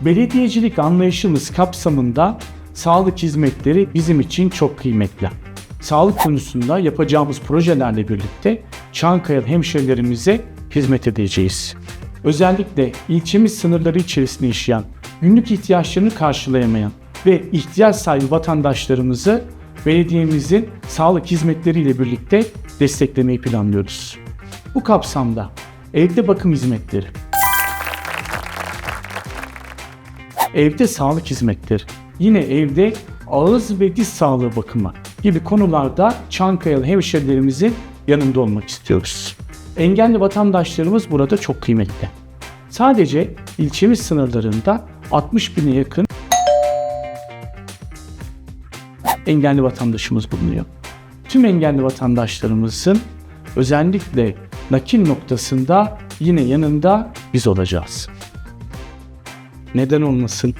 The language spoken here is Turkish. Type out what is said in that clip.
Belediyecilik anlayışımız kapsamında sağlık hizmetleri bizim için çok kıymetli. Sağlık konusunda yapacağımız projelerle birlikte Çankaya hemşehrilerimize hizmet edeceğiz. Özellikle ilçemiz sınırları içerisinde yaşayan, günlük ihtiyaçlarını karşılayamayan ve ihtiyaç sahibi vatandaşlarımızı belediyemizin sağlık hizmetleriyle birlikte desteklemeyi planlıyoruz. Bu kapsamda evde bakım hizmetleri, evde sağlık hizmetleri, yine evde ağız ve diş sağlığı bakımı gibi konularda Çankayalı hemşehrilerimizin yanında olmak istiyoruz. Engelli vatandaşlarımız burada çok kıymetli. Sadece ilçemiz sınırlarında 60 bine yakın engelli vatandaşımız bulunuyor. Tüm engelli vatandaşlarımızın özellikle nakil noktasında yine yanında biz olacağız. Neden olmasın?